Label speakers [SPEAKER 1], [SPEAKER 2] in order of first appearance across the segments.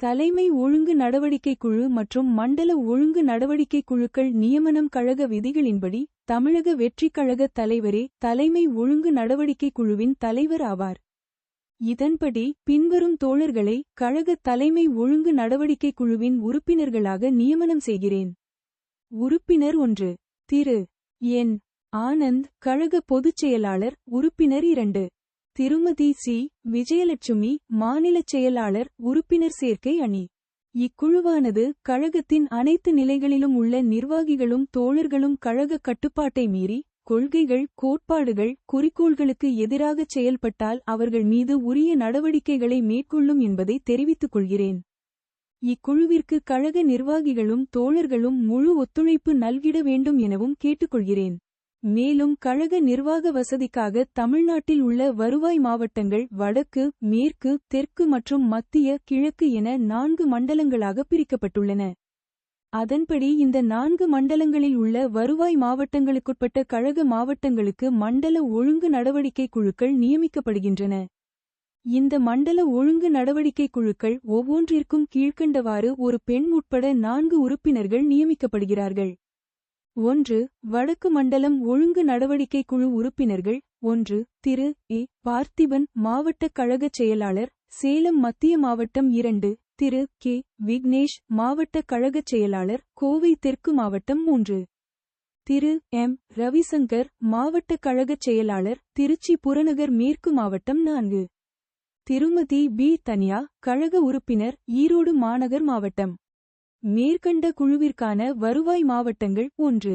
[SPEAKER 1] தலைமை ஒழுங்கு நடவடிக்கை குழு மற்றும் மண்டல ஒழுங்கு நடவடிக்கை குழுக்கள் நியமனம் கழக விதிகளின்படி தமிழக வெற்றிக் கழக தலைவரே தலைமை ஒழுங்கு நடவடிக்கை குழுவின் தலைவர் ஆவார். இதன்படி பின்வரும் தோழர்களை கழக தலைமை ஒழுங்கு நடவடிக்கை குழுவின் உறுப்பினர்களாக நியமனம் செய்கிறேன். உறுப்பினர் ஒன்று. திரு. என். ஆனந்த் கழக பொதுச் செயலாளர் உறுப்பினர் இரண்டு. திருமதி சி. விஜயலட்சுமி மாநிலச் செயலாளர் உறுப்பினர் சேர்க்கை அணி. இக்குழுவானது கழகத்தின் அனைத்து நிலைகளிலும் உள்ள நிர்வாகிகளும் தோழர்களும் கழக கட்டுப்பாட்டை மீறி கொள்கைகள் கோட்பாடுகள் குறிக்கோள்களுக்கு எதிராகச் செயல்பட்டால் அவர்கள் மீது உரிய நடவடிக்கைகளை மேற்கொள்ளும் என்பதை தெரிவித்துக் கொள்கிறேன். இக்குழுவிற்கு கழக நிர்வாகிகளும் தோழர்களும் முழு ஒத்துழைப்பு நல்கிட வேண்டும் எனவும் கேட்டுக்கொள்கிறேன். மேலும் கழக நிர்வாக வசதிக்காக தமிழ்நாட்டில் உள்ள வருவாய் மாவட்டங்கள் வடக்கு மேற்கு தெற்கு மற்றும் மத்திய கிழக்கு என நான்கு மண்டலங்களாக பிரிக்கப்பட்டுள்ளன. அதன்படி இந்த நான்கு மண்டலங்களில் உள்ள வருவாய் மாவட்டங்களுக்குட்பட்ட கழக மாவட்டங்களுக்கு மண்டல ஒழுங்கு நடவடிக்கை குழுக்கள் நியமிக்கப்படுகின்றன. இந்த மண்டல ஒழுங்கு நடவடிக்கை குழுக்கள் ஒவ்வொன்றிற்கும் கீழ்க்கண்டவாறு ஒரு பெண் உட்பட நான்கு உறுப்பினர்கள் நியமிக்கப்படுகிறார்கள். ஒன்று வடக்கு மண்டலம் ஒழுங்கு நடவடிக்கை குழு உறுப்பினர்கள். ஒன்று திரு. ஏ பார்த்திபன் மாவட்ட கழகச் செயலாளர். சேலம் மத்திய மாவட்டம் இரண்டு திரு. கே. விக்னேஷ் மாவட்ட கழகச் செயலாளர். கோவை தெற்கு மாவட்டம் மூன்று. திரு. எம். ரவிசங்கர் மாவட்ட கழகச் செயலாளர். திருச்சி புறநகர் மேற்கு மாவட்டம் நான்கு. திருமதி. பி. தன்யா கழக உறுப்பினர். ஈரோடு மாநகர் மாவட்டம். மேற்கண்ட குழுவிற்கான வருவாய் மாவட்டங்கள் ஒன்று.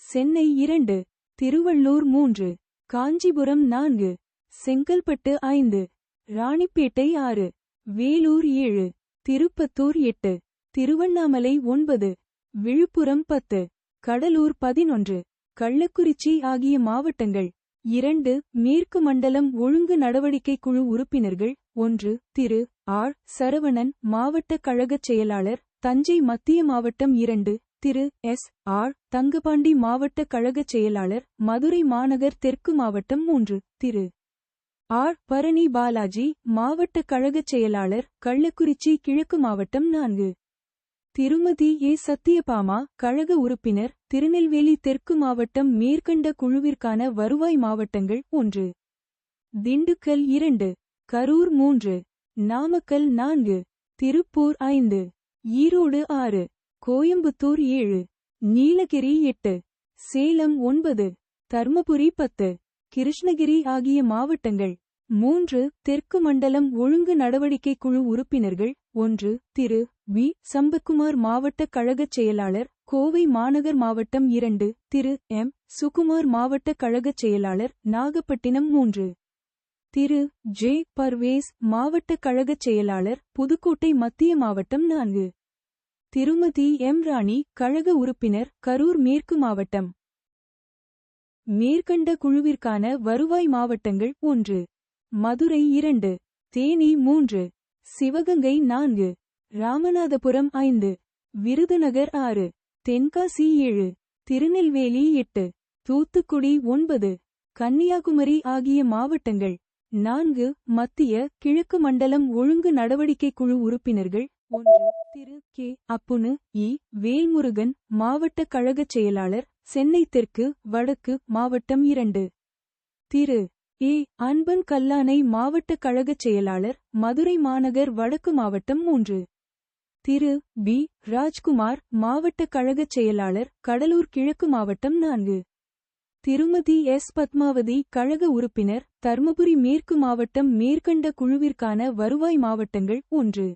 [SPEAKER 1] சென்னை இரண்டு திருவள்ளூர் மூன்று காஞ்சிபுரம் நான்கு செங்கல்பட்டு ஐந்து ராணிப்பேட்டை ஆறு வேலூர் ஏழு திருப்பத்தூர் எட்டு திருவண்ணாமலை ஒன்பது விழுப்புரம் பத்து கடலூர் பதினொன்று கள்ளக்குறிச்சி ஆகிய மாவட்டங்கள். இரண்டு மேற்கு மண்டலம் ஒழுங்கு நடவடிக்கை குழு உறுப்பினர்கள் ஒன்று திரு. ஆர். சரவணன் மாவட்ட கழகச் செயலாளர் தஞ்சை மத்திய மாவட்டம் இரண்டு திரு. எஸ். ஆர். தங்கபாண்டி மாவட்ட கழகச் செயலாளர் மதுரை மாநகர் தெற்கு மாவட்டம் மூன்று திரு. ஆர். பரணி பாலாஜி மாவட்ட கழகச் செயலாளர் கள்ளக்குறிச்சி கிழக்கு மாவட்டம் நான்கு. திருமதி ஏ. சத்தியபாமா கழக உறுப்பினர் திருநெல்வேலி தெற்கு மாவட்டம் மேற்கண்ட குழுவிற்கான வருவாய் மாவட்டங்கள் ஒன்று. திண்டுக்கல் இரண்டு கரூர் மூன்று நாமக்கல் நான்கு திருப்பூர் ஐந்து. ஈரோடு ஆறு கோயம்புத்தூர் ஏழு நீலகிரி எட்டு சேலம் ஒன்பது தர்மபுரி பத்து கிருஷ்ணகிரி ஆகிய மாவட்டங்கள். மூன்று தெற்கு மண்டலம் ஒழுங்கு நடவடிக்கை குழு உறுப்பினர்கள். ஒன்று திரு. வி. சம்பத்குமார் மாவட்ட கழகச் செயலாளர். கோவை மாநகர் மாவட்டம் இரண்டு திரு. எம். சுகுமார் மாவட்ட கழகச் செயலாளர். நாகப்பட்டினம் மூன்று. திரு. ஜே. பர்வேஸ் மாவட்ட கழகச் செயலாளர் புதுக்கோட்டை மத்திய மாவட்டம் நான்கு. திருமதி எம். ராணி கழக உறுப்பினர் கரூர் மேற்கு மாவட்டம். மேற்கண்ட குழுவிற்கான வருவாய் மாவட்டங்கள் ஒன்று. மதுரை இரண்டு. தேனி மூன்று. சிவகங்கை நான்கு. ராமநாதபுரம் ஐந்து. விருதுநகர் ஆறு. தென்காசி ஏழு. திருநெல்வேலி எட்டு. தூத்துக்குடி ஒன்பது. கன்னியாகுமரி ஆகிய மாவட்டங்கள். நான்கு மத்திய கிழக்கு மண்டலம் ஒழுங்கு நடவடிக்கை குழு உறுப்பினர்கள் ஒன்று திரு. கே. அப்புனு இ. வேல்முருகன் மாவட்ட கழகச் செயலாளர் சென்னை தெற்கு வடக்கு மாவட்டம் இரண்டு. திரு. ஏ. அன்பன் கல்லானை மாவட்ட கழகச் செயலாளர் மதுரை மாநகர் வடக்கு மாவட்டம் மூன்று. திரு. பி. ராஜ்குமார் மாவட்ட கழகச் செயலாளர் கடலூர் கிழக்கு மாவட்டம் நான்கு. திருமதி எஸ். பத்மாவதி கழக உறுப்பினர் தர்மபுரி மேற்கு மாவட்டம் மேற்கண்ட குழுவிற்கான வருவாய் மாவட்டங்கள் ஒன்று.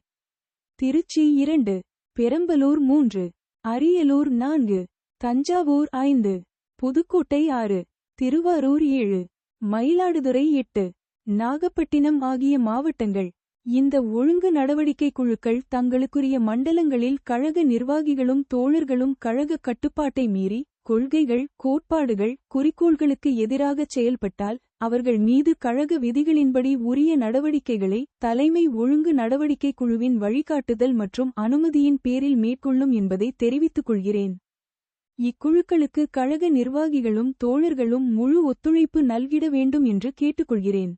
[SPEAKER 1] திருச்சி இரண்டு பெரம்பலூர் மூன்று அரியலூர் நான்கு தஞ்சாவூர் ஐந்து புதுக்கோட்டை ஆறு திருவாரூர் ஏழு மயிலாடுதுறை எட்டு நாகப்பட்டினம் ஆகிய மாவட்டங்கள். இந்த ஒழுங்கு நடவடிக்கை குழுக்கள் தங்களுக்குரிய மண்டலங்களில் கழக நிர்வாகிகளும் தோழர்களும் கழக கட்டுப்பாட்டை மீறி கொள்கைகள் கோட்பாடுகள் குறிக்கோள்களுக்கு எதிராகச் செயல்பட்டால் அவர்கள் மீது கழக விதிகளின்படி உரிய நடவடிக்கைகளை தலைமை ஒழுங்கு நடவடிக்கை குழுவின் வழிகாட்டுதல் மற்றும் அனுமதியின் பேரில் மேற்கொள்ளும் என்பதை தெரிவித்துக் கொள்கிறேன். இக்குழுக்களுக்கு கழக நிர்வாகிகளும் தோழர்களும் முழு ஒத்துழைப்பு நல்கிட வேண்டும் என்று கேட்டுக்கொள்கிறேன்.